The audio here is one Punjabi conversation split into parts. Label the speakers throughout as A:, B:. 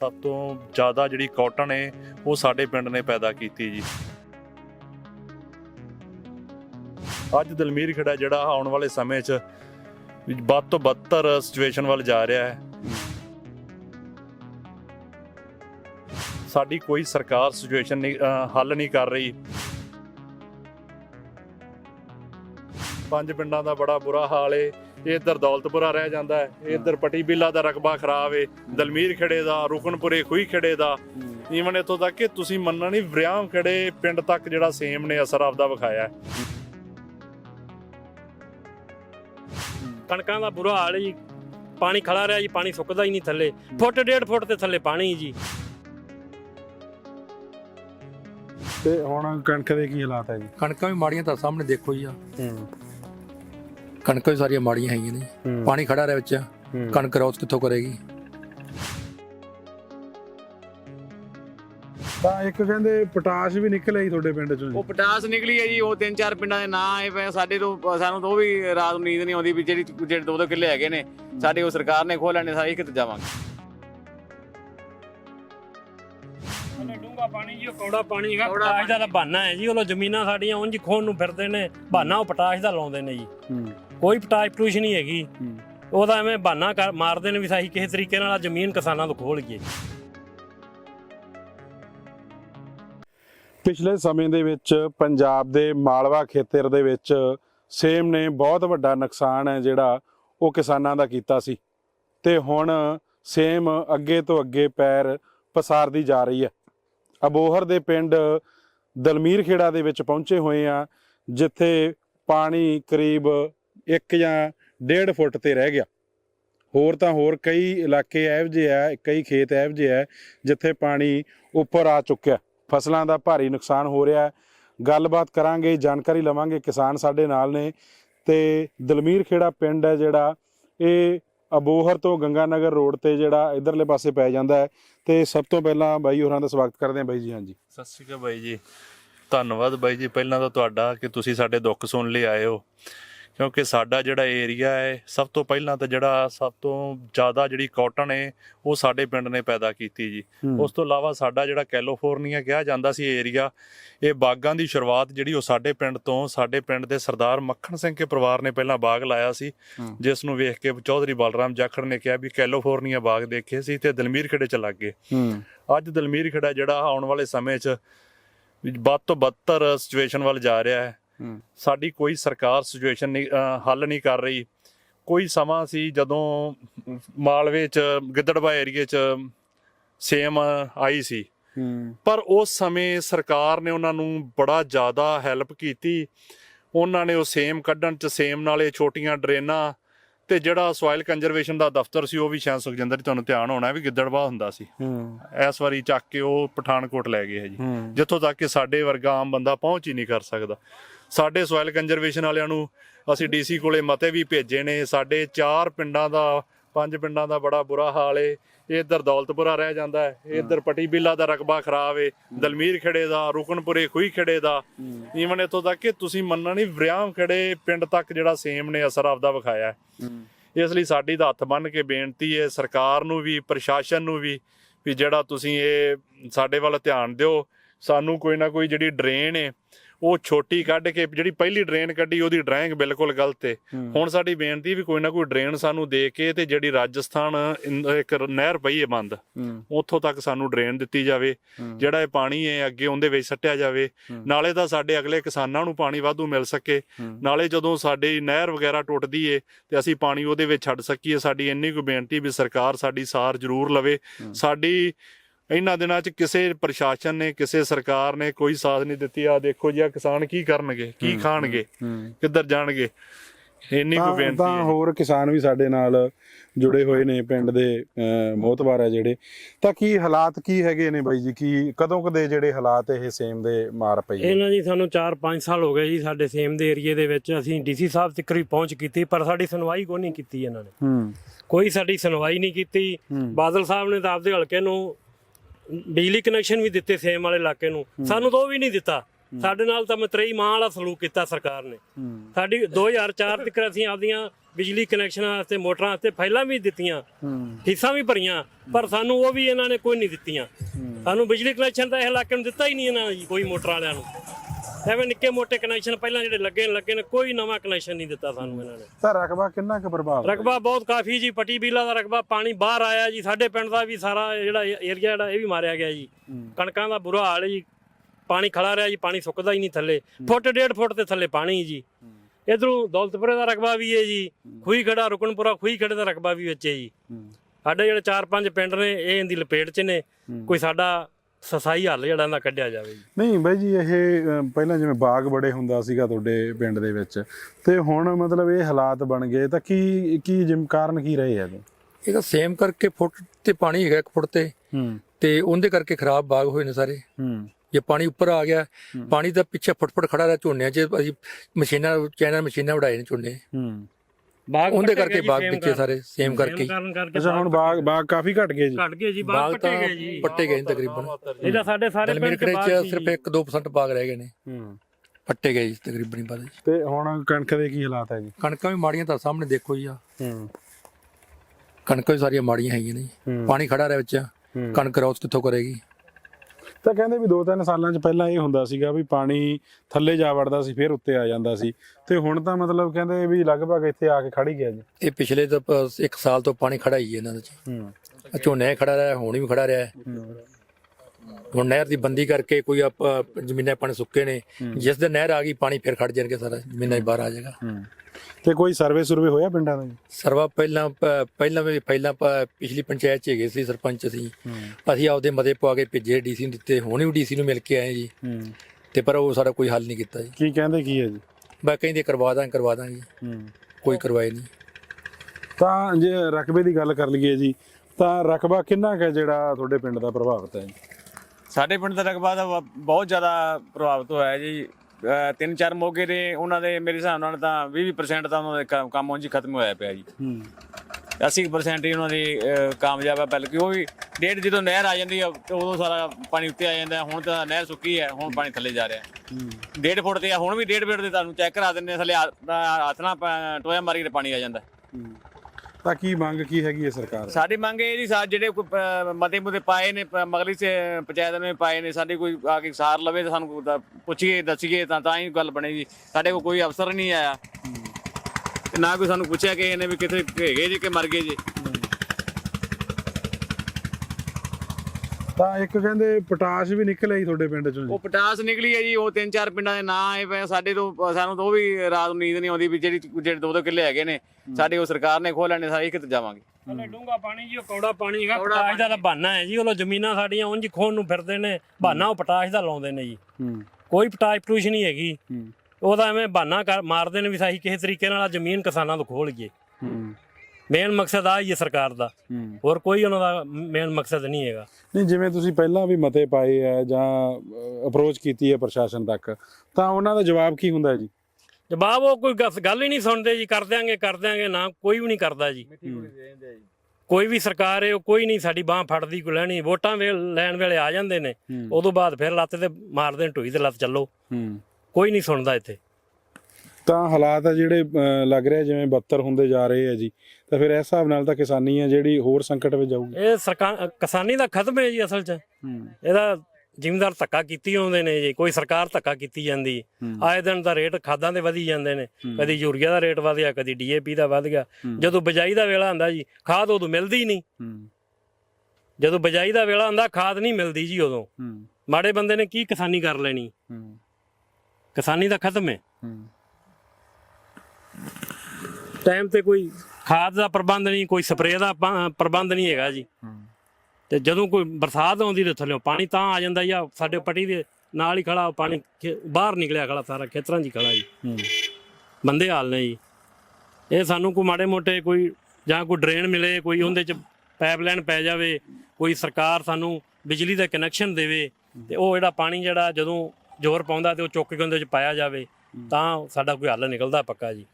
A: ਸਭ ਤੋਂ ਜ਼ਿਆਦਾ ਜਿਹੜੀ ਕਾਟਨ ਹੈ ਉਹ ਸਾਡੇ ਪਿੰਡ ਨੇ ਪੈਦਾ ਕੀਤੀ ਜੀ। ਅੱਜ ਦਲਮੀਰ ਖੇੜਾ ਜਿਹੜਾ ਆਉਣ ਵਾਲੇ ਸਮੇਂ 'ਚ ਵੱਧ ਤੋਂ ਬੱਤਰ ਸਿਚੁਏਸ਼ਨ ਵੱਲ ਜਾ ਰਿਹਾ ਹੈ। ਸਾਡੀ ਕੋਈ ਸਰਕਾਰ ਸਿਚੁਏਸ਼ਨ ਨਹੀਂ ਹੱਲ ਨਹੀਂ ਕਰ ਰਹੀ। ਪੰਜ ਪਿੰਡਾਂ ਦਾ ਬੜਾ ਬੁਰਾ ਹਾਲ ਏ। ਇੱਧਰ ਦੌਲਤਪੁਰਾ ਰਹਿ ਜਾਂਦਾ ਹੈ ਇੱਧਰ ਪਟੀ ਬਿੱਲਾ ਦਾ ਰਕਬਾ ਖਰਾਬ ਏ ਦਲਮੀਰ ਖੇੜੇ ਦਾ ਰੁਕਨਪੁਰੇ ਖੂਹੀ ਖੇੜੇ ਦਾ। ਈਵਨ ਇੱਥੋਂ ਤੱਕ ਕਿ ਤੁਸੀਂ ਮੰਨਣਾ ਨਹੀਂ ਵਿਆਮ ਖੇੜੇ ਪਿੰਡ ਤੱਕ ਜਿਹੜਾ ਸੇਮ ਨੇ ਅਸਰ ਆਪਦਾ ਵਿਖਾਇਆ
B: ਕਣਕਾਂ ਦਾ ਬੁਰਾ ਹਾਲ ਜੀ। ਪਾਣੀ ਖੜਾ ਰਿਹਾ ਜੀ ਪਾਣੀ ਸੁੱਕਦਾ ਹੀ ਨਹੀਂ ਥੱਲੇ। ਫੁੱਟ ਡੇਢ ਫੁੱਟ ਤੇ ਥੱਲੇ ਪਾਣੀ ਜੀ।
C: ਤੇ ਹੁਣ ਕਣਕ ਦੇ ਕੀ ਹਾਲਾਤ ਹੈ ਜੀ?
D: ਕਣਕਾਂ ਵੀ ਮਾੜੀਆਂ ਤਾਂ ਸਾਹਮਣੇ ਦੇਖੋ ਜੀ ਆ। ਕਣਕਾਂ ਵੀ ਸਾਰੀਆਂ ਮਾੜੀਆਂ ਹੈਗੀਆਂ ਨੇ ਪਾਣੀ ਖੜਾ ਰਿਹਾ ਵਿੱਚ। ਕਣਕ ਰੌਸ ਕਿੱਥੋਂ ਕਰੇਗੀ?
C: ਤਾਂ ਇੱਕ ਕਹਿੰਦੇ ਪੋਟਾਸ਼ ਵੀ ਨਿਕਲ ਆਈ ਤੁਹਾਡੇ ਪਿੰਡ ਚੋਂ ਜੀ।
E: ਉਹ ਪਟਾਸ ਨਿਕਲੀ ਹੈ ਜੀ ਉਹ ਤਿੰਨ ਚਾਰ ਪਿੰਡਾਂ ਦੇ ਨਾਂ ਆਏ ਪਏ। ਸਾਡੇ ਤੋਂ ਸਾਨੂੰ ਤਾਂ ਉਹ ਵੀ ਰਾਤ ਨੂੰ ਨੀਂਦ ਨਹੀਂ ਆਉਂਦੀ ਵੀ ਜਿਹੜੀ ਜਿਹੜੇ ਦੋ ਦੋ ਕਿੱਲੇ ਹੈਗੇ ਨੇ ਸਾਡੇ ਉਹ ਸਰਕਾਰ ਨੇ ਖੋਹ ਲੈਣੇ ਸਾਰੇ ਕਿਤੇ ਜਾਵਾਂਗੇ?
B: ਡੂੰਗਾ ਪਾਣੀ ਜੀ ਉਹ ਕੌੜਾ ਪਾਣੀ ਹੈਗਾ। ਪਟਾਸ਼ ਦਾ ਤਾਂ ਬਹਾਨਾ ਹੈ ਜੀ ਉਹ ਲੋ ਜ਼ਮੀਨਾਂ ਸਾਡੀਆਂ ਉਂਝ ਖੋਣ ਨੂੰ ਫਿਰਦੇ ਨੇ। ਬਹਾਨਾ ਉਹ ਪਟਾਸ਼ ਦਾ ਲਾਉਂਦੇ ਨੇ ਜੀ। ਕੋਈ ਪਟਾਸ਼ ਪਟੂਸ਼ ਨਹੀਂ ਹੈਗੀ। ਉਹ ਤਾਂ ਐਵੇਂ ਬਹਾਨਾ ਕਰ ਮਾਰਦੇ ਨੇ ਵੀ ਸਾਹੀ ਕਿਸੇ ਤਰੀਕੇ ਨਾਲ ਜ਼ਮੀਨ ਕਿਸਾਨਾਂ ਤੋਂ ਖੋਲ ਗਏ
C: ਪਿਛਲੇ ਸਮੇਂ ਦੇ ਵਿੱਚ ਪੰਜਾਬ ਦੇ ਮਾਲਵਾ ਖੇਤਰ ਦੇ ਵਿੱਚ ਸੇਮ ਨੇ ਬਹੁਤ ਵੱਡਾ ਨੁਕਸਾਨ ਹੈ ਜਿਹੜਾ ਉਹ ਕਿਸਾਨਾਂ ਦਾ ਕੀਤਾ ਸੀ। ਤੇ ਹੁਣ ਸੇਮ ਅੱਗੇ ਤੋਂ ਅੱਗੇ ਪੈਰ ਪਸਾਰਦੀ ਜਾ ਰਹੀ ਹੈ। ਅਬੋਹਰ ਦੇ ਪਿੰਡ ਦਲਮੀਰ ਖੇੜਾ ਦੇ ਵਿੱਚ ਪਹੁੰਚੇ ਹੋਏ ਆ ਜਿੱਥੇ ਪਾਣੀ ਕਰੀਬ 1 ਜਾਂ 1.5 ਫੁੱਟ ਤੇ ਰਹਿ ਗਿਆ। ਹੋਰ ਤਾਂ ਹੋਰ ਕਈ ਇਲਾਕੇ ਇਹੋ ਜਿਹੇ ਆ, ਕਈ ਖੇਤ ਇਹੋ ਜਿਹੇ ਆ, ਜਿੱਥੇ ਪਾਣੀ ਉੱਪਰ ਆ ਚੁੱਕਿਆ ਫਸਲਾਂ ਦਾ ਭਾਰੀ ਨੁਕਸਾਨ ਹੋ ਰਿਹਾ ਗੱਲਬਾਤ ਕਰਾਂਗੇ, ਜਾਣਕਾਰੀ ਲਵਾਂਗੇ ਕਿਸਾਨ ਸਾਡੇ ਨਾਲ ਨੇ। ਤੇ ਦਲਮੀਰ ਖੇੜਾ ਪਿੰਡ ਹੈ ਜਿਹੜਾ, ਇਹ ਅਬੋਹਰ ਤੋਂ ਗੰਗਾਨਗਰ ਰੋਡ ਤੇ ਜਿਹੜਾ ਇਧਰਲੇ ਪਾਸੇ ਪੈ ਜਾਂਦਾ ਹੈ। ਤੇ ਸਭ ਤੋਂ ਪਹਿਲਾਂ ਬਾਈ ਹੋਰਾਂ ਦਾ ਸਵਾਗਤ ਕਰਦੇ ਹਾਂ। ਬਾਈ ਜੀ, ਹਾਂਜੀ।
A: ਸਤਿ ਸ਼੍ਰੀ ਅਕਾਲ ਬਾਈ ਜੀ। ਧੰਨਵਾਦ ਬਾਈ ਜੀ। ਪਹਿਲਾਂ ਤਾਂ ਤੁਹਾਡਾ ਕਿ ਤੁਸੀਂ ਸਾਡੇ ਦੁੱਖ ਸੁਣ ਲਈ ਆਏ ਹੋ। ਕਿਉਂਕਿ ਸਾਡਾ ਜਿਹੜਾ ਏਰੀਆ ਹੈ ਸਭ ਤੋਂ ਪਹਿਲਾਂ ਤਾਂ ਜਿਹੜਾ ਸਭ ਤੋਂ ਜ਼ਿਆਦਾ ਜਿਹੜੀ ਕਾਟਨ ਹੈ ਉਹ ਸਾਡੇ ਪਿੰਡ ਨੇ ਪੈਦਾ ਕੀਤੀ ਜੀ। ਉਸ ਤੋਂ ਇਲਾਵਾ ਸਾਡਾ ਜਿਹੜਾ ਕੈਲੀਫੋਰਨੀਆ ਕਿਹਾ ਜਾਂਦਾ ਸੀ ਏਰੀਆ ਇਹ ਬਾਗਾਂ ਦੀ ਸ਼ੁਰੂਆਤ ਜਿਹੜੀ ਉਹ ਸਾਡੇ ਪਿੰਡ ਤੋਂ ਸਾਡੇ ਪਿੰਡ ਦੇ ਸਰਦਾਰ ਮੱਖਣ ਸਿੰਘ ਕੇ ਪਰਿਵਾਰ ਨੇ ਪਹਿਲਾਂ ਬਾਗ ਲਾਇਆ ਸੀ। ਜਿਸ ਨੂੰ ਵੇਖ ਕੇ ਚੌਧਰੀ ਬਲਰਾਮ ਜਾਖੜ ਨੇ ਕਿਹਾ ਵੀ ਕੈਲੀਫੋਰਨੀਆ ਬਾਗ ਦੇਖੇ ਸੀ ਤੇ ਦਲਮੀਰ ਖੇੜੇ ਚ ਲੱਗ ਗਏ। ਅੱਜ ਦਲਮੀਰ ਖੇੜਾ ਜਿਹੜਾ ਆਉਣ ਵਾਲੇ ਸਮੇਂ 'ਚ ਵੱਧ ਤੋਂ ਬੱਤਰ ਸਿਚੁਏਸ਼ਨ ਵੱਲ ਜਾ ਰਿਹਾ ਹੂੰ। ਸਾਡੀ ਕੋਈ ਸਰਕਾਰ ਸਿਚੁਏਸ਼ਨ ਨਹੀਂ ਹੱਲ ਨਹੀਂ ਕਰ ਰਹੀ। ਕੋਈ ਸਮਾਂ ਸੀ ਜਦੋਂ ਮਾਲਵੇ 'ਚ ਗਿੱਦੜਬਾ ਏਰੀਏ 'ਚ ਸੇਮ ਆਈ ਸੀ। ਪਰ ਉਸ ਸਮੇਂ ਸਰਕਾਰ ਨੇ ਉਹਨਾਂ ਨੂੰ ਬੜਾ ਜ਼ਿਆਦਾ ਹੈਲਪ ਕੀਤੀ। ਉਹਨਾਂ ਨੇ ਉਹ ਸੇਮ ਕੱਢਣ 'ਚ ਸੇਮ ਨਾਲੇ ਛੋਟੀਆਂ ਡਰੇਨਾਂ ਤੇ ਜਿਹੜਾ ਸੋਇਲ ਕੰਜ਼ਰਵੇਸ਼ਨ ਦਾ ਦਫ਼ਤਰ ਸੀ ਉਹ ਵੀ ਸ਼ਾਇਦ ਸੁਖਜਿੰਦਰ ਜੀ ਤੁਹਾਨੂੰ ਧਿਆਨ ਹੋਣਾ ਵੀ ਗਿੱਦੜਬਾ ਹੁੰਦਾ ਸੀ। ਇਸ ਵਾਰੀ ਚੱਕ ਕੇ ਉਹ ਪਠਾਨਕੋਟ ਲੈ ਗਏ ਹੈ ਜੀ। ਜਿੱਥੋਂ ਤੱਕ ਕਿ ਸਾਡੇ ਵਰਗਾ ਆਮ ਬੰਦਾ ਪਹੁੰਚ ਹੀ ਨਹੀਂ ਕਰ ਸਕਦਾ। ਸਾਡੇ ਸੋਇਲ ਕੰਜ਼ਰਵੇਸ਼ਨ ਵਾਲਿਆਂ ਨੂੰ ਅਸੀਂ ਡੀਸੀ ਕੋਲੇ ਮਤੇ ਵੀ ਭੇਜੇ ਨੇ। ਸਾਡੇ ਚਾਰ ਪਿੰਡਾਂ ਦਾ ਪੰਜ ਪਿੰਡਾਂ ਦਾ ਬੜਾ ਬੁਰਾ ਹਾਲ ਏ। ਇੱਧਰ ਦੌਲਤਪੁਰਾ ਰਹਿ ਜਾਂਦਾ ਹੈ ਇੱਧਰ ਪਟੀ ਬਿੱਲਾ ਦਾ ਰਕਬਾ ਖਰਾਬ ਏ ਦਲਮੀਰ ਖੇੜੇ ਦਾ ਰੁਕਨਪੁਰੇ ਖੂਹੀ ਖੇੜੇ ਦਾ। ਈਵਨ ਇੱਥੋਂ ਤੱਕ ਕਿ ਤੁਸੀਂ ਮੰਨਣਾ ਨਹੀਂ ਵਿਆਮ ਖੇੜੇ ਪਿੰਡ ਤੱਕ ਜਿਹੜਾ ਸੇਮ ਨੇ ਅਸਰ ਆਪਦਾ ਵਿਖਾਇਆ ਇਸ ਲਈ ਸਾਡੀ ਤਾਂ ਹੱਥ ਬੰਨ ਕੇ ਬੇਨਤੀ ਹੈ ਸਰਕਾਰ ਨੂੰ ਵੀ ਪ੍ਰਸ਼ਾਸਨ ਨੂੰ ਵੀ ਵੀ ਜਿਹੜਾ ਤੁਸੀਂ ਇਹ ਸਾਡੇ ਵੱਲ ਧਿਆਨ ਦਿਓ। ਸਾਨੂੰ ਕੋਈ ਨਾ ਕੋਈ ਜਿਹੜੀ ਡਰੇਨ ਹੈ ਉਹ ਛੋਟੀ ਕੱਢ ਕੇ ਜਿਹੜੀ ਪਹਿਲੀ ਡਰੇਨ ਕੱਢੀ ਉਹਦੀ ਡਰਾਇੰਗ ਬਿਲਕੁਲ ਗਲਤ ਹੈ। ਹੁਣ ਸਾਡੀ ਬੇਨਤੀ ਵੀ ਕੋਈ ਨਾ ਕੋਈ ਡਰੇਨ ਸਾਨੂੰ ਦੇ ਕੇ ਤੇ ਜਿਹੜੀ ਰਾਜਸਥਾਨ ਇੱਕ ਨਹਿਰ ਪਈ ਹੈ ਬੰਦ ਉੱਥੋਂ ਤੱਕ ਸਾਨੂੰ ਡਰੇਨ ਦਿੱਤੀ ਜਾਵੇ ਜਿਹੜਾ ਇਹ ਪਾਣੀ ਹੈ ਅੱਗੇ ਉਹਦੇ ਵਿੱਚ ਸੱਟਿਆ ਜਾਵੇ ਨਾਲੇ ਤਾਂ ਸਾਡੇ ਅਗਲੇ ਕਿਸਾਨਾਂ ਨੂੰ ਪਾਣੀ ਵਾਧੂ ਮਿਲ ਸਕੇ ਨਾਲੇ ਜਦੋਂ ਸਾਡੀ ਨਹਿਰ ਵਗੈਰਾ ਟੁੱਟਦੀ ਏ ਤੇ ਅਸੀਂ ਪਾਣੀ ਉਹਦੇ ਵਿੱਚ ਛੱਡ ਸਕੀਏ ਸਾਡੀ ਇੰਨੀ ਕੁ ਬੇਨਤੀ ਵੀ ਸਰਕਾਰ ਸਾਡੀ ਸਾਰ ਜ਼ਰੂਰ ਲਵੇ। ਸਾਡੀ ਇਹਨਾਂ ਦਿਨਾਂ 'ਚ ਕਿਸੇ ਪ੍ਰਸ਼ਾਸਨ ਨੇ ਕਿਸੇ ਸਰਕਾਰ ਨੇ ਕੋਈ ਸਾਥ ਨਹੀਂ ਦਿੱਤੀ। ਆ ਦੇਖੋ ਜੀ ਆ ਕਿਸਾਨ ਕੀ ਕਰਨਗੇ ਕੀ ਖਾਣਗੇ ਕਿੱਧਰ ਜਾਣਗੇ? ਇੰਨੀ ਕੁ
C: ਤਾਂ
A: ਬੇਨਤੀ
C: ਤਾਂ ਹੋਰ ਕਿਸਾਨ ਵੀ ਸਾਡੇ ਨਾਲ ਜੁੜੇ ਹੋਏ ਨੇ ਪਿੰਡ ਦੇ ਅਹ, ਮੋਹਤਬਾਰ ਹੈ ਜਿਹੜੇ। ਤਾਂ ਕੀ ਹਾਲਾਤ ਕੀ ਹੈਗੇ ਨੇ ਬਾਈ ਜੀ? ਕੀ ਕਦੋਂ ਕਦੇ ਜਿਹੜੇ ਹਾਲਾਤ ਇਹ ਸੇਮ ਦੇ ਮਾਰ ਪਈ?
B: ਇਹਨਾਂ ਜੀ ਸਾਨੂੰ 4-5 ਸਾਲ ਹੋ ਗਏ ਜੀ ਸਾਡੇ ਸੇਮ ਦੇ ਏਰੀਏ ਦੇ ਵਿੱਚ। ਅਸੀਂ ਡੀਸੀ ਸਾਹਿਬ ਤੱਕ ਵੀ ਪਹੁੰਚ ਕੀਤੀ ਪਰ ਸਾਡੀ ਸੁਣਵਾਈ ਕੋਈ ਨਹੀਂ ਕੀਤੀ ਇਹਨਾਂ ਨੇ।
C: ਹੂੰ।
B: ਕੋਈ ਸਾਡੀ ਸੁਣਵਾਈ ਨਹੀਂ ਕੀਤੀ। ਬਾਦਲ ਸਾਹਿਬ ਨੇ ਤਾਂ ਆਪਦੇ ਹਲਕੇ ਨੂੰ ਬਿਜਲੀ ਕਨੈਕਸ਼ਨ ਵੀ ਦਿੱਤੇ ਸੇਮ ਵਾਲੇ ਇਲਾਕੇ ਨੂੰ। ਸਾਨੂੰ ਤਾਂ ਉਹ ਵੀ ਨਹੀਂ ਦਿੱਤਾ। ਸਾਡੇ ਨਾਲ ਤਾਂ ਮਤਰੇਈ ਮਾਂ ਵਾਲਾ ਸਲੂਕ ਕੀਤਾ ਸਰਕਾਰ ਨੇ। ਸਾਡੀ 2004 ਤੱਕ ਅਸੀਂ ਆਪਦੀਆਂ ਬਿਜਲੀ ਕਨੈਕਸ਼ਨਾਂ ਵਾਸਤੇ ਮੋਟਰਾਂ ਵਾਸਤੇ ਫਾਈਲਾਂ ਵੀ ਦਿੱਤੀਆਂ। ਫੀਸਾਂ ਵੀ ਭਰੀਆਂ। ਪਰ ਸਾਨੂੰ ਉਹ ਵੀ ਇਹਨਾਂ ਨੇ ਕੋਈ ਨਹੀਂ ਦਿੱਤੀਆਂ। ਸਾਨੂੰ ਬਿਜਲੀ ਕਨੈਕਸ਼ਨ ਤਾਂ ਇਹ ਇਲਾਕੇ ਨੂੰ ਦਿੱਤਾ ਹੀ ਨਹੀਂ ਇਹਨਾਂ ਨੇ ਕੋਈ ਮੋਟਰ ਵਾਲਿਆਂ ਨੂੰ। ਐਵੇਂ ਨਿੱਕੇ ਮੋਟੇ ਕਨੈਕਸ਼ਨ ਪਹਿਲਾਂ ਜਿਹੜੇ ਲੱਗੇ ਨੇ ਲੱਗੇ ਨੇ ਕੋਈ ਨਵਾਂ ਕਨੈਕਸ਼ਨ ਨਹੀਂ ਦਿੱਤਾ ਸਾਨੂੰ ਇਹਨਾਂ ਨੇ।
C: ਤਾਂ ਰਕਬਾ ਕਿੰਨਾ ਕੁ ਪ੍ਰਭਾਵ
B: ਰਕਬਾ ਬਹੁਤ ਕਾਫੀ ਜੀ ਪੱਟੀ ਬੀਲਾ ਦਾ ਰਕਬਾ ਪਾਣੀ ਬਾਹਰ ਆਇਆ ਜੀ ਸਾਡੇ ਪਿੰਡ ਦਾ ਵੀ ਸਾਰਾ ਜਿਹੜਾ ਏਰੀਆ ਜਿਹੜਾ ਇਹ ਵੀ ਮਾਰਿਆ ਗਿਆ ਜੀ। ਕਣਕਾਂ ਦਾ ਬੁਰਾ ਹਾਲ ਹੈ ਜੀ ਪਾਣੀ ਖੜਾ ਰਿਹਾ ਜੀ ਪਾਣੀ ਸੁੱਕਦਾ ਹੀ ਨਹੀਂ ਥੱਲੇ। ਫੁੱਟ ਡੇਢ ਫੁੱਟ ਤੇ ਥੱਲੇ ਪਾਣੀ ਜੀ। ਇਧਰੋਂ ਦੌਲਤਪੁਰੇ ਦਾ ਰਕਬਾ ਵੀ ਹੈ ਜੀ ਖੂਹੀ ਖੜਾ ਰੁਕਨਪੁਰਾ ਖੂਹੀ ਖੜੇ ਦਾ ਰਕਬਾ ਵੀ ਵਿੱਚ ਹੈ ਜੀ। ਸਾਡੇ ਜਿਹੜੇ ਚਾਰ ਪੰਜ ਪਿੰਡ ਨੇ ਇਹ ਇਹਦੀ ਲਪੇਟ 'ਚ ਨੇ। ਕੋਈ ਸਾਡਾ ਸਸਾਈ ਹੱਲ ਜਿਹੜਾ ਇਹਦਾ ਕੱਢਿਆ ਜਾਵੇ ਜੀ।
C: ਨਹੀਂ ਬਾਈ ਜੀ ਇਹ ਅ, ਪਹਿਲਾਂ ਜਿਵੇਂ ਬਾਗ ਬੜੇ ਹੁੰਦਾ ਸੀਗਾ ਤੁਹਾਡੇ ਪਿੰਡ ਦੇ ਵਿੱਚ ਤੇ ਹੁਣ ਮਤਲਬ ਇਹ ਹਾਲਾਤ ਬਣ ਗਏ ਤਾਂ ਕੀ ਕੀ ਜਿਮ ਕਾਰਨ ਕੀ ਰਹੇ ਆ
D: ਇਹ ਤਾਂ ਸੇਮ ਕਰਕੇ ਫੁੱਟ ਤੇ ਪਾਣੀ ਹੈਗਾ ਇੱਕ ਫੁੱਟ ਤੇ।
C: ਹੂੰ।
D: ਤੇ ਉਹਦੇ ਕਰਕੇ ਖਰਾਬ ਬਾਗ ਹੋਏ ਨੇ ਸਾਰੇ।
C: ਹੂੰ।
D: ਜੇ ਪਾਣੀ ਉੱਪਰ ਆ ਗਿਆ ਪਾਣੀ ਦਾ ਪਿੱਛੇ ਫੁੱਟ ਫੁੱਟ ਖੜਾ ਰਿਹਾ ਝੋਨਿਆਂ 'ਚ ਅਸੀਂ ਮਸ਼ੀਨਾਂ ਚੈਨਲ ਮਸ਼ੀਨਾਂ ਉਡਾਏ ਨੇ ਝੋਨੇ।
C: ਹੂੰ।
B: ਬਾਗ
D: ਉਹਦੇ
B: ਪੱਟੇ
D: ਕਰਕੇ
B: ਗਏ ਜੀ
D: ਬਾਗ
B: ਕਾਰਨ।
D: ਸਾਰੇ ਸੇਮ ਕਰਕੇ। ਹੀ।
B: ਕਾਰਨ ਕਰਕੇ
C: ਅੱਛਾ ਹੁਣ ਬਾਗ ਬਾਗ ਕਾਫੀ ਘਟ ਗਏ ਜੀ।
B: ਘਟ ਗਏ ਜੀ ਬਾਗ
D: ਬਾਗ
B: ਪੱਟੇ
D: ਤਾਂ
B: ਗਏ ਜੀ।
D: ਪੱਟੇ ਗਏ ਨੇ ਤਕਰੀਬਨ।
B: ਇਹਦਾ ਸਾਡੇ ਸਾਰੇ
D: ਦਲਮੀਰ
B: ਪਿੰਡ ਚ
D: ਚ
B: ਬਾਗ ਸੀ
D: ਸਿਰਫ 1-2% ਬਾਗ ਰਹਿ ਗਏ ਨੇ।
C: ਹੂੰ।
D: ਪੱਟੇ ਗਏ ਜੀ ਤਕਰੀਬਨ ਹੀ ਬਾਦ ਜੀ
C: ਤੇ ਹੁਣ ਕਣਕ ਦੇ ਕੀ ਹਾਲਾਤ ਹੈ ਜੀ?
D: ਕਣਕਾਂ ਵੀ ਮਾੜੀਆਂ ਤਾਂ ਸਾਹਮਣੇ ਦੇਖੋ ਜੀ ਆ।
C: ਹੂੰ।
D: ਕਣਕਾਂ ਵੀ ਸਾਰੀਆਂ ਮਾੜੀਆਂ ਹੈਗੀਆਂ ਨੇ ਜੀ। ਪਾਣੀ ਖੜਾ ਰਿਹਾ ਵਿੱਚ। ਕਣਕ ਰੌਸ ਕਿੱਥੋਂ ਕਰੇਗੀ?
C: ਤਾਂ ਕਹਿੰਦੇ ਵੀ 2-3 ਸਾਲਾਂ 'ਚ ਪਹਿਲਾਂ ਇਹ ਹੁੰਦਾ ਸੀਗਾ ਵੀ ਪਾਣੀ ਥੱਲੇ ਜਾ ਵੜਦਾ ਸੀ ਫਿਰ ਉੱਤੇ ਆ ਜਾਂਦਾ ਸੀ। ਤੇ ਹੁਣ ਤਾਂ ਮਤਲਬ ਕਹਿੰਦੇ ਵੀ ਲਗਭਗ ਇੱਥੇ ਆ ਕੇ ਖੜ ਹੀ ਗਿਆ ਜੀ।
D: ਇਹ ਪਿਛਲੇ ਤਾਂ ਇੱਕ ਸਾਲ ਤੋਂ ਪਾਣੀ ਖੜਾ ਹੀ ਹੈ ਇਹਨਾਂ ਦੇ ਚ।
C: ਹੂੰ।
D: ਝੋਨੇ ਖੜਾ ਰਿਹਾ ਹੁਣ ਵੀ ਖੜਾ ਰਿਹਾ। ਹੈ। ਹੁਣ ਨਹਿਰ ਦੀ ਬੰਦੀ ਕਰਕੇ ਕੋਈ ਆਪ- ਜ਼ਮੀਨਾਂ ਪਾਣੀ ਸੁੱਕੇ ਨੇ। ਜਿਸ ਦਿਨ ਨਹਿਰ ਆ ਗਈ ਪਾਣੀ ਫਿਰ ਖੜ ਜਾਣਗੇ ਸਾਰਾ ਜ਼ਮੀਨਾਂ 'ਚ ਬਾਹਰ ਆ ਜਾਏਗਾ।
C: ਹੂੰ। ਤੇ ਕੋਈ ਸਰਵੇ ਸੁਰਵੇ ਹੋਇਆ ਪਿੰਡਾਂ ਦਾ ਜੀ?
D: ਸਰਵਾ ਪਹਿਲਾਂ ਪ- ਪਹਿਲਾਂ ਵੀ ਪਹਿਲਾਂ ਪ- ਪਿਛਲੀ ਪੰਚਾਇਤ 'ਚ ਹੈਗੇ ਸੀ ਸਰਪੰਚ ਅਸੀਂ। ਅਸੀਂ ਆਪਦੇ ਮਤੇ ਪਵਾ ਕੇ ਭੇਜੇ ਡੀਸੀ ਨੂੰ ਦਿੱਤੇ ਹੁਣ ਵੀ ਡੀਸੀ ਨੂੰ ਮਿਲ ਕੇ ਆਏ ਜੀ।
C: ਹੂੰ।
D: ਤੇ ਪਰ ਉਹ ਸਾਰਾ ਕੋਈ ਹੱਲ ਨਹੀਂ ਕੀਤਾ ਜੀ।
C: ਕੀ ਕਹਿੰਦੇ ਕੀ ਹੈ ਜੀ?
D: ਬਸ ਕਹਿੰਦੇ ਕਰਵਾ ਦਾਂ ਕਰਵਾ ਦਾਂਗੇ
C: ਹੂੰ।
D: ਕੋਈ ਕਰਵਾਏ ਨਹੀਂ।
C: ਤਾਂ ਜੇ ਰਕਬੇ ਦੀ ਗੱਲ ਕਰ ਲਈਏ ਜੀ ਤਾਂ ਰਕਬਾ ਕਿੰਨਾ ਕੁ ਹੈ ਜਿਹੜਾ ਤੁਹਾਡੇ ਪਿੰਡ ਦਾ ਪ੍ਰਭਾਵਿਤ ਹੈ ਜੀ?
E: ਸਾਡੇ ਪਿੰਡ ਦਾ ਰਕਬਾ ਤਾਂ ਬ- ਬਹੁਤ ਜ਼ਿਆਦਾ ਪ੍ਰਭਾਵਿਤ ਹੋਇਆ ਹੈ ਜੀ। ਤਿੰਨ ਚਾਰ ਮੋਗੇ ਦੇ ਉਹਨਾਂ ਦੇ ਮੇਰੇ ਹਿਸਾਬ ਨਾਲ ਤਾਂ 20% ਤਾਂ ਉਹਨਾਂ ਦੇ ਕੰਮ ਉਂਝ ਹੀ ਖਤਮ ਹੋਇਆ ਪਿਆ ਜੀ।
C: ਹੂੰ।
E: 80% ਹੀ ਉਹਨਾਂ ਦੀ ਕਾਮਯਾਬ ਹੈ ਬਲਕਿ ਉਹ ਵੀ ਡੇਢ ਜਦੋਂ ਨਹਿਰ ਆ ਜਾਂਦੀ ਆ ਤੇ ਉਦੋਂ ਸਾਰਾ ਪਾਣੀ ਉੱਤੇ ਆ ਜਾਂਦਾ। ਹੈ। ਹੁਣ ਤਾਂ ਨਹਿਰ ਸੁੱਕੀ ਹੈ ਹੁਣ ਪਾਣੀ ਥੱਲੇ ਜਾ ਰਿਹਾ। ਹੈ। ਡੇਢ ਫੁੱਟ ਤੇ ਆ ਹੁਣ ਵੀ ਡੇਢ ਫੁੱਟ ਤੇ ਤੁਹਾਨੂੰ ਚੈੱਕ ਕਰਾ ਦਿੰਦੇ ਥੱਲੇ ਹੱਥ ਨਾਲ ਟੋਇਆ ਮਾਰੀ ਕੇ ਪਾਣੀ ਆ ਜਾਂਦਾ। ਹੈ।
C: ਤਾਂ ਕੀ ਮੰਗ ਕੀ ਹੈਗੀ ਹੈ ਸਰਕਾਰ? ਦੀ?
E: ਸਾਡੀ ਮੰਗ ਇਹ ਜੀ ਸਾ ਜਿਹੜੇ ਕੋਈ ਪ- ਮਤੇ ਮੁਤੇ ਪਾਏ ਨੇ ਪ- ਮਗਲੀ ਸੇ ਪੰਚਾਇਤ ਨੇ ਪਾਏ ਨੇ ਸਾਡੀ ਕੋਈ ਆ ਕੇ ਸਾਰ ਲਵੇ ਤਾਂ ਸਾਨੂੰ ਕੋਈ ਦਾ- ਪੁੱਛੀਏ ਦੱਸੀਏ ਤਾਂ ਤਾਂ ਹੀ ਗੱਲ ਬਣੇਗੀ ਸਾਡੇ ਕੋਲ ਕੋਈ ਅਫਸਰ ਨਹੀਂ ਆਇਆ। ਤੇ ਨਾ ਕੋਈ ਸਾਨੂੰ ਪੁੱਛਿਆ ਕਿ ਇਹਨੇ ਵੀ ਕਿੱਥੇ ਹੈਗੇ ਜੀ ਕਿ ਮਰ ਗਏ ਜੀ।
C: ਤਾਂ ਇੱਕ ਕਹਿੰਦੇ ਪਟਾਸ਼ ਵੀ ਨਿਕਲਿਆ ਜੀ ਤੁਹਾਡੇ ਪਿੰਡ ਚੋਂ ਜੀ।
E: ਉਹ ਪਟਾਸ ਨਿਕਲੀ ਹੈ ਜੀ ਉਹ ਤਿੰਨ ਚਾਰ ਪਿੰਡਾਂ ਦੇ ਨਾਂ ਆਏ ਪਏ ਆ। ਸਾਡੇ ਤੋਂ ਸਾਨੂੰ ਤਾਂ ਉਹ ਵੀ ਰਾਤ ਨੂੰ ਨੀਂਦ ਨਹੀਂ ਆਉਂਦੀ ਵੀ ਜਿਹੜੀ ਜਿਹੜੇ ਦੋ ਦੋ ਕਿੱਲੇ ਹੈਗੇ ਨੇ। ਸਾਡੇ ਉਹ ਸਰਕਾਰ ਨੇ ਖੋਹ ਲੈਣੇ ਸਾਰੇ ਕਿਤੇ ਜਾਵਾਂਗੇ।
B: ਥੱਲੇ ਡੂੰਗਾ ਪਾਣੀ ਜੀ ਉਹ ਕੌੜਾ ਪਾਣੀ ਹੈਗਾ ਪਟਾਸ਼ ਦਾ ਤਾਂ ਬਹਾਨਾ ਹੈ ਜੀ ਉਹ ਲੋ ਜ਼ਮੀਨਾਂ ਸਾਡੀਆਂ ਉਂਝ ਖੋਣ ਨੂੰ ਫਿਰਦੇ ਨੇ ਬਹਾਨਾ ਉਹ ਪਟਾਸ਼ ਦਾ ਲਾਉਂਦੇ ਨੇ ਜੀ।
C: ਹੂੰ।
B: ਕੋਈ ਪਟਾਸ਼ ਪਲੂਸ਼ਨ ਨਹੀਂ ਹੈਗੀ।
C: ਹੂੰ।
B: ਉਹ ਤਾਂ ਐਵੇਂ ਬਹਾਨਾ ਕਰ ਮਾਰਦੇ ਨੇ ਵੀ ਸਾਹੀ ਕਿਸੇ ਤਰੀਕੇ ਨਾਲ ਜ਼ਮੀਨ ਕਿਸਾਨਾਂ ਤੋਂ ਖੋਲ ਗਏ
C: ਹੂੰ।
B: ਮੇਨ ਮਕਸਦ ਆ ਹੀ ਹੈ ਸਰਕਾਰ ਦਾ।
C: ਹੂੰ।
B: ਹੋਰ ਕੋਈ ਉਹਨਾਂ ਦਾ ਮੇਨ ਮਕਸਦ ਨਹੀਂ ਹੈਗਾ।
C: ਨਹੀਂ ਜਿਵੇਂ ਤੁਸੀਂ ਪਹਿਲਾਂ ਵੀ ਮਤੇ ਪਾਏ ਆ ਜਾਂ ਅਪਰੋਚ ਕੀਤੀ ਹੈ ਪ੍ਰਸ਼ਾਸਨ ਤੱਕ ਤਾਂ ਉਹਨਾਂ ਦਾ ਜਵਾਬ ਕੀ ਹੁੰਦਾ ਹੈ ਜੀ?
B: ਜਵਾਬ ਉਹ ਕੋਈ ਗਸ- ਗੱਲ ਹੀ ਨਹੀਂ ਸੁਣਦੇ ਜੀ ਕਰ ਦਿਆਂਗੇ ਕਰ ਦਿਆਂਗੇ ਨਾ ਕੋਈ ਵੀ ਨਹੀਂ ਕਰਦਾ ਜੀ। ਕੋਈ ਵੀ ਸਰਕਾਰ ਹੈ ਉਹ ਕੋਈ ਨਹੀਂ ਸਾਡੀ ਬਾਹ ਫੜਦੀ ਕੋਈ ਲੈਣੀ ਵੋਟਾਂ ਵੇ ਲੈਣ ਵੇਲੇ ਆ ਜਾਂਦੇ ਨੇ। ਉਦੋਂ ਬਾਅਦ ਫਿਰ ਲੱਤ ਤੇ ਮਾਰਦੇ ਨੇ ਢੂਈ ਤੇ ਲੱਤ ਚੱਲੋ।
C: ਹੂੰ।
B: ਕੋਈ ਨਹੀਂ ਸੁਣਦਾ ਇੱਥੇ।
C: ਤਾਂ ਹਾਲਾਤ ਆ ਜਿਹੜੇ ਅਹ, ਲੱਗ ਰਿਹਾ ਜਿਵੇਂ ਬੱਤਰ ਹੁੰਦੇ ਜਾ ਰਹੇ ਆ ਜੀ। ਤਾਂ ਫਿਰ ਇਸ ਹਿਸਾਬ ਨਾਲ ਤਾਂ ਕਿਸਾਨੀ ਆ ਜਿਹੜੀ ਹੋਰ ਸੰਕਟ ਵਿੱਚ ਜਾਊਗੀ।
B: ਇਹ ਸਰਕਾਰ ਕਿਸਾਨੀ ਦਾ ਖਤਮ ਹੈ ਜੀ ਅਸਲ 'ਚ।
C: ਹੂੰ।
B: ਇਹਦਾ ਜ਼ਿਮੀਂਦਾਰ ਧੱਕਾ ਕੀਤੀ ਆਉਂਦੇ ਨੇ ਜੀ ਕੋਈ ਸਰਕਾਰ ਧੱਕਾ ਕੀਤੀ ਜਾਂਦੀ। ਆਏ ਦਿਨ ਦਾ ਰੇਟ ਖਾਦਾਂ ਦੇ ਵਧੀ ਜਾਂਦੇ ਨੇ। ਕਦੀ ਯੂਰੀਆ ਦਾ ਰੇਟ ਵਧ ਗਿਆ ਕਦੀ ਡੀਏਪੀ ਦਾ ਵਧ ਗਿਆ। ਜਦੋਂ ਬਜਾਈ ਦਾ ਵੇਲਾ ਆਂਦਾ ਜੀ ਖਾਦ ਉਦੋਂ ਮਿਲਦੀ ਨਹੀਂ। ਜਦੋਂ ਬਜਾਈ ਦਾ ਵੇਲਾ ਆਂਦਾ ਖਾਦ ਨਹੀਂ ਮਿਲਦੀ ਜੀ ਉਦੋਂ। ਮਾੜੇ ਬੰਦੇ ਨੇ ਕੀ ਕਿਸਾਨੀ ਕਰ ਲੈਣੀ? ਕਿਸਾਨੀ ਦਾ ਖਤਮ ਹੈ। ਟਾਈਮ ਤੇ ਕੋਈ ਖਾਦ ਦਾ ਪ੍ਰਬੰਧ ਨਹੀਂ ਕੋਈ ਸਪਰੇਅ ਦਾ ਪ੍ਰਬੰਧ ਨਹੀਂ ਹੈਗਾ ਜੀ। ਤੇ ਜਦੋਂ ਕੋਈ ਬਰਸਾਤ ਆਉਂਦੀ ਤੇ ਥੱਲੇ ਪਾਣੀ ਤਾਂ ਆ ਜਾਂਦਾ ਜਾਂ ਸਾਡੇ ਪੱਟੀ ਦੇ ਨਾਲ ਹੀ ਖੜਾ ਪਾਣੀ ਖੇ- ਬਾਹਰ ਨਿਕਲਿਆ ਖੜਾ ਸਾਰਾ ਖੇਤਰਾਂ 'ਚ ਹੀ ਖੜਾ ਜੀ।
C: ਹੂੰ।
B: ਬੰਦੇ ਹਾਲ ਨੇ ਜੀ। ਇਹ ਸਾਨੂੰ ਕੋਈ ਮਾੜੇ ਮੋਟੇ ਕੋਈ ਜਾਂ ਕੋਈ ਡਰੇਨ ਮਿਲੇ ਕੋਈ ਉਹਦੇ 'ਚ ਪਾਈਪਲਾਈਨ ਪੈ ਜਾਵੇ ਕੋਈ ਸਰਕਾਰ ਸਾਨੂੰ ਬਿਜਲੀ ਦਾ ਕਨੈਕਸ਼ਨ ਦੇਵੇ ਤੇ ਉਹ ਜਿਹੜਾ ਪਾਣੀ ਜਿਹੜਾ ਜਦੋਂ ਜ਼ੋਰ ਪਾਉਂਦਾ ਤੇ ਉਹ ਚੁੱਕ ਕੇ ਉਹਦੇ 'ਚ ਪਾਇਆ ਜਾਵੇ ਤਾਂ ਸਾਡਾ ਕੋਈ ਹੱਲ ਨਿਕਲਦਾ ਪੱਕਾ ਜੀ।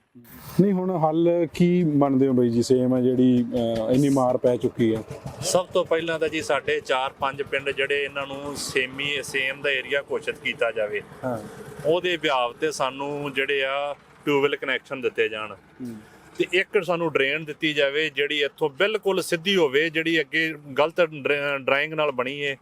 C: ਨਹੀਂ ਹੁਣ ਹੱਲ ਕੀ ਮੰਨਦੇ ਹੋ ਬਈ ਜੀ? ਸੇਮ ਹੈ ਜਿਹੜੀ ਅਹ, ਇੰਨੀ ਮਾਰ ਪੈ ਚੁੱਕੀ ਹੈ
A: ਸਭ ਤੋਂ ਪਹਿਲਾਂ ਤਾਂ ਜੀ ਸਾਡੇ 4-5 ਪਿੰਡ ਜਿਹੜੇ ਇਹਨਾਂ ਨੂੰ ਸੇਮੀ ਸੇਮ ਦਾ ਏਰੀਆ ਘੋਸ਼ਿਤ ਕੀਤਾ ਜਾਵੇ।
C: ਹਾਂ।
A: ਉਹਦੇ ਵਿਆਪ ਤੇ ਸਾਨੂੰ ਜਿਹੜੇ ਆ ਟਿਊਬਵੈਲ ਕਨੈਕਸ਼ਨ ਦਿੱਤੇ ਜਾਣ। ਤੇ ਇੱਕ ਸਾਨੂੰ ਡਰੇਨ ਦਿੱਤੀ ਜਾਵੇ ਜਿਹੜੀ ਇੱਥੋਂ ਬਿਲਕੁਲ ਸਿੱਧੀ ਹੋਵੇ ਜਿਹੜੀ ਅੱਗੇ ਗਲਤ ਡਰਾਇੰਗ ਨਾਲ ਬਣੀ ਏ।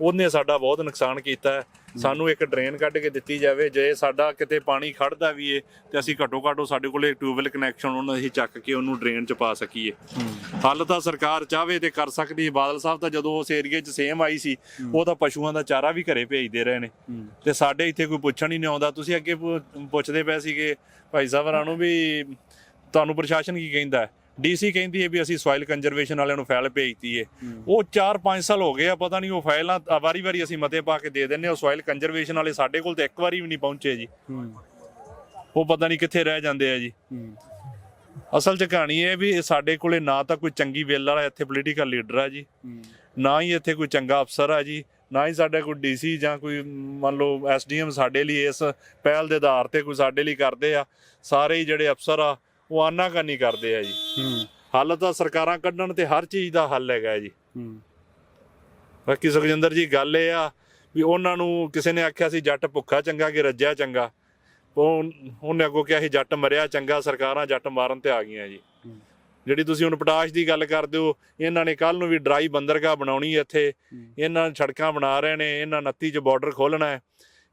A: ਉਹਨੇ ਸਾਡਾ ਬਹੁਤ ਨੁਕਸਾਨ ਕੀਤਾ। ਹੈ ਸਾਨੂੰ ਇੱਕ ਡਰੇਨ ਕੱਢ ਕੇ ਦਿੱਤੀ ਜਾਵੇ ਜੇ ਸਾਡਾ ਕਿਤੇ ਪਾਣੀ ਖੜਦਾ ਵੀ ਏ ਤੇ ਅਸੀਂ ਘੱਟੋ ਘੱਟ ਸਾਡੇ ਕੋਲੇ ਟਿਊਬਵੈਲ ਕਨੈਕਸ਼ਨ ਉਹਨਾਂ ਅਸੀਂ ਚੱਕ ਕੇ ਉਹਨੂੰ ਡਰੇਨ 'ਚ ਪਾ ਸਕੀਏ। ਹੱਲ ਤਾਂ ਸਰਕਾਰ ਚਾਹਵੇ ਤੇ ਕਰ ਸਕਦੀ ਬਾਦਲ ਸਾਹਿਬ ਤਾਂ ਜਦੋਂ ਉਸ ਏਰੀਏ 'ਚ ਸੇਮ ਆਈ ਸੀ ਉਹ ਤਾਂ ਪਸ਼ੂਆਂ ਦਾ ਚਾਰਾ ਵੀ ਘਰੇ ਭੇਜਦੇ ਰਹੇ ਨੇ। ਤੇ ਸਾਡੇ ਇੱਥੇ ਕੋਈ ਪੁੱਛਣ ਹੀ ਨਹੀਂ ਆਉਂਦਾ। ਤੁਸੀਂ ਅੱਗੇ ਪੁੱਛਦੇ ਪਏ ਸੀਗੇ ਭਾਈ ਸਾਹਿਬ ਨੂੰ ਵੀ ਤੁਹਾਨੂੰ ਪ੍ਰਸ਼ਾਸਨ ਕੀ ਕਹਿੰਦਾ? ਹੈ ਡੀਸੀ ਕਹਿੰਦੀ ਹੈ ਵੀ ਅਸੀਂ ਸੋਇਲ ਕੰਜ਼ਰਵੇਸ਼ਨ ਵਾਲਿਆਂ ਨੂੰ ਫਾਈਲ ਭੇਜਤੀ ਹੈ। ਉਹ 4-5 ਸਾਲ ਹੋ ਗਏ ਆ ਪਤਾ ਨਹੀਂ ਉਹ ਫਾਈਲਾਂ ਵਾਰੀ-ਵਾਰੀ ਅਸੀਂ ਮਤੇ ਪਾ ਕੇ ਦੇ ਦਿੰਨੇ ਉਹ ਸੋਇਲ ਕੰਜ਼ਰਵੇਸ਼ਨ ਵਾਲੇ ਸਾਡੇ ਕੋਲ ਤਾਂ ਇੱਕ ਵਾਰੀ ਵੀ ਨਹੀਂ ਪਹੁੰਚੇ ਜੀ। ਉਹ ਪਤਾ ਨਹੀਂ ਕਿੱਥੇ ਰਹਿ ਜਾਂਦੇ ਆ ਜੀ। ਅਸਲ 'ਚ ਕਹਾਣੀ ਇਹ ਵੀ ਸਾਡੇ ਕੋਲੇ ਨਾ ਤਾਂ ਕੋਈ ਚੰਗੀ ਵੇਲ ਵਾਲਾ ਇੱਥੇ ਪੋਲੀਟੀਕਲ ਲੀਡਰ ਆ ਜੀ ਨਾ ਹੀ ਇੱਥੇ ਕੋਈ ਚੰਗਾ ਅਫਸਰ ਆ ਜੀ ਨਾ ਹੀ ਸਾਡੇ ਕੋਈ ਡੀਸੀ ਜਾਂ ਕੋਈ ਮੰਨ ਲਓ ਐਸਡੀਐਮ ਸਾਡੇ ਲਈ ਇਸ ਪਹਿਲ ਦੇ ਆਧਾਰ ਤੇ ਕੋਈ ਸਾਡੇ ਲਈ ਕਰਦੇ ਆ। ਸਾਰੇ ਜਿਹੜੇ ਅਫਸਰ ਆ ਉਹ ਆਨਾਕਾਨੀ ਕਰਦੇ ਆ ਜੀ। ਹੱਲ ਤਾਂ ਸਰਕਾਰਾਂ ਕੱਢਣ ਤੇ ਹਰ ਚੀਜ਼ ਦਾ ਹੱਲ ਹੈਗਾ ਜੀ। ਬਾਕੀ ਸੁਖਜਿੰਦਰ ਜੀ ਗੱਲ ਇਹ ਆ ਵੀ ਉਹਨਾਂ ਨੂੰ ਕਿਸੇ ਨੇ ਆਖਿਆ ਸੀ ਜੱਟ ਭੁੱਖਾ ਚੰਗਾ ਕਿ ਰੱਜਿਆ ਚੰਗਾ। ਉਹ ਉਹਨੇ ਅੱਗੋਂ ਕਿਹਾ ਸੀ ਜੱਟ ਮਰਿਆ ਚੰਗਾ ਸਰਕਾਰਾਂ ਜੱਟ ਮਾਰਨ ਤੇ ਆ ਗਈਆਂ ਜੀ। ਜਿਹੜੀ ਤੁਸੀਂ ਹੁਣ ਪਟਾਸ਼ ਦੀ ਗੱਲ ਕਰਦੇ ਹੋ ਇਹਨਾਂ ਨੇ ਕੱਲ ਨੂੰ ਵੀ ਡਰਾਈ ਬੰਦਰਗਾਹ ਬਣਾਉਣੀ ਹੈ ਇੱਥੇ। ਇਹਨਾਂ ਸੜਕਾਂ ਬਣਾ ਰਹੇ ਨੇ ਇਹਨਾਂ 29 ਚ ਬਾਰਡਰ ਖੋਲਣਾ ਹੈ।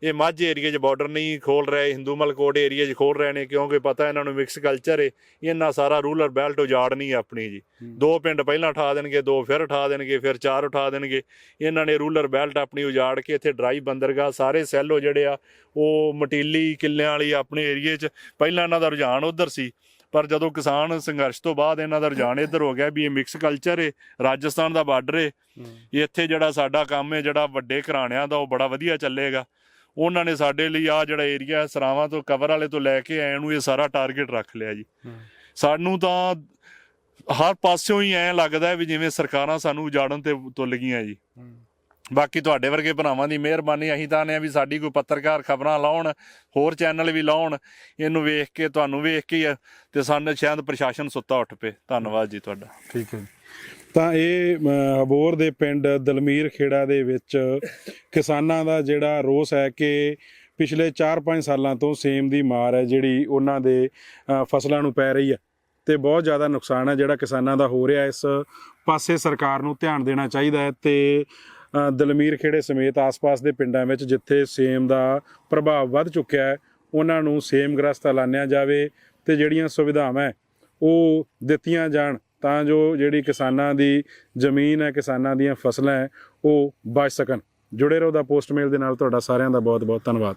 A: ਇਹ ਮਾਝੇ ਏਰੀਆ 'ਚ ਬਾਰਡਰ ਨਹੀਂ ਖੋਲ ਰਹੇ ਹਿੰਦੂ ਮਲਕੋਟ ਏਰੀਆ 'ਚ ਖੋਲ ਰਹੇ ਨੇ ਕਿਉਂਕਿ ਪਤਾ ਇਹਨਾਂ ਨੂੰ ਮਿਕਸ ਕਲਚਰ ਹੈ ਇਹਨਾਂ ਸਾਰਾ ਰੂਰਲ ਬੈਲਟ ਉਜਾੜਨੀ ਹੈ ਆਪਣੀ ਜੀ। ਦੋ ਪਿੰਡ ਪਹਿਲਾਂ ਉਠਾ ਦੇਣਗੇ ਦੋ ਫਿਰ ਉਠਾ ਦੇਣਗੇ ਫਿਰ ਚਾਰ ਉਠਾ ਦੇਣਗੇ ਇਹਨਾਂ ਨੇ ਰੂਰਲ ਬੈਲਟ ਆਪਣੀ ਉਜਾੜ ਕੇ ਇੱਥੇ ਡਰਾਈ ਬੰਦਰਗਾਹ ਸਾਰੇ ਸੈੱਲੋ ਜਿਹੜੇ ਆ ਉਹ ਮਟੀਲੀ ਕਿੱਲਿਆਂ ਵਾਲੀ ਆਪਣੇ ਏਰੀਏ 'ਚ ਪਹਿਲਾਂ ਇਹਨਾਂ ਦਾ ਰੁਝਾਨ ਉਧਰ ਸੀ ਪਰ ਜਦੋਂ ਕਿਸਾਨ ਸੰਘਰਸ਼ ਤੋਂ ਬਾਅਦ ਇਹਨਾਂ ਦਾ ਰੁਝਾਨ ਇੱਧਰ ਹੋ ਗਿਆ ਵੀ ਇਹ ਮਿਕਸ ਕਲਚਰ ਹੈ ਰਾਜਸਥਾਨ ਦਾ ਬਾਰਡਰ ਹੈ। ਇੱਥੇ ਜਿਹੜਾ ਸਾਡਾ ਕੰਮ ਹੈ ਜਿਹੜਾ ਵੱਡੇ ਘਰਾਣਿਆਂ ਦਾ ਉਹ ਬੜਾ ਵਧੀਆ ਚੱਲੇਗਾ। ਉਹਨਾਂ ਨੇ ਸਾਡੇ ਲਈ ਆ ਜਿਹੜਾ ਏਰੀਆ ਸਰਾਵਾਂ ਤੋਂ ਕਵਰ ਵਾਲੇ ਤੋਂ ਲੈ ਕੇ ਐ ਨੂੰ ਇਹ ਸਾਰਾ ਟਾਰਗੇਟ ਰੱਖ ਲਿਆ ਜੀ। ਸਾਨੂੰ ਤਾਂ ਹਰ ਪਾਸਿਓਂ ਹੀ ਐ ਲੱਗਦਾ ਹੈ ਵੀ ਜਿਵੇਂ ਸਰਕਾਰਾਂ ਸਾਨੂੰ ਉਜਾੜਨ ਤੇ ਤੁੱਲ ਗਈਆਂ ਜੀ। ਬਾਕੀ ਤੁਹਾਡੇ ਵਰਗੇ ਭਰਾਵਾਂ ਦੀ ਮਿਹਰਬਾਨੀ ਅਸੀਂ ਤਾਂ ਨੇ ਵੀ ਸਾਡੀ ਕੋਈ ਪੱਤਰਕਾਰ ਖਬਰਾਂ ਲਾਉਣ ਹੋਰ ਚੈਨਲ ਵੀ ਲਾਉਣ ਇਹਨੂੰ ਵੇਖ ਕੇ ਤੁਹਾਨੂੰ ਵੇਖ ਕੇ ਹੀ ਤੇ ਸਾਨੂੰ ਸ਼ਾਇਦ ਪ੍ਰਸ਼ਾਸਨ ਸੁੱਤਾ ਉੱਠ ਪਏ। ਧੰਨਵਾਦ ਜੀ ਤੁਹਾਡਾ।
C: ਠੀਕ ਹੈ। ਤਾਂ ਇਹ ਅਮ, ਦੇ ਪਿੰਡ ਦਲਮੀਰ ਖੇੜਾ ਦੇ ਵਿੱਚ ਕਿਸਾਨਾਂ ਦਾ ਜਿਹੜਾ ਰੋਸ ਹੈ ਕਿ ਪਿਛਲੇ 4-5 ਸਾਲਾਂ ਤੋਂ ਸੇਮ ਦੀ ਮਾਰ ਹੈ ਜਿਹੜੀ ਉਹਨਾਂ ਦੇ ਫਸਲਾਂ ਨੂੰ ਪੈ ਰਹੀ ਹੈ ਤੇ ਬਹੁਤ ਜ਼ਿਆਦਾ ਨੁਕਸਾਨ ਹੈ ਜਿਹੜਾ ਕਿਸਾਨਾਂ ਦਾ ਹੋ ਰਿਹਾ ਇਸ ਪਾਸੇ ਸਰਕਾਰ ਨੂੰ ਧਿਆਨ ਦੇਣਾ ਚਾਹੀਦਾ ਹੈ ਤੇ ਦਲਮੀਰ ਖੇੜੇ ਸਮੇਤ ਆਸ-ਪਾਸ ਦੇ ਪਿੰਡਾਂ ਵਿੱਚ ਜਿੱਥੇ ਸੇਮ ਦਾ ਪ੍ਰਭਾਵ ਵੱਧ ਚੁੱਕਿਆ ਹੈ ਉਹਨਾਂ ਨੂੰ ਸੇਮ ਗ੍ਰਸਤ ਐਲਾਨਿਆ ਜਾਵੇ ਤੇ ਜਿਹੜੀਆਂ ਸੁਵਿਧਾਵਾਂ ਉਹ ਦਿੱਤੀਆਂ ਜਾਣ। ਤਾਂ ਜੋ ਜਿਹੜੀ ਕਿਸਾਨਾਂ ਦੀ ਜ਼ਮੀਨ ਹੈ, ਕਿਸਾਨਾਂ ਦੀਆਂ ਫਸਲਾਂ ਹੈ, ਉਹ ਬਚ ਸਕਣ। ਜੁੜੇ ਰਹੋ ਦਾ ਪੋਸਟਮੇਲ ਦੇ ਨਾਲ। ਤੁਹਾਡਾ ਸਾਰਿਆਂ ਦਾ ਬਹੁਤ ਬਹੁਤ ਧੰਨਵਾਦ।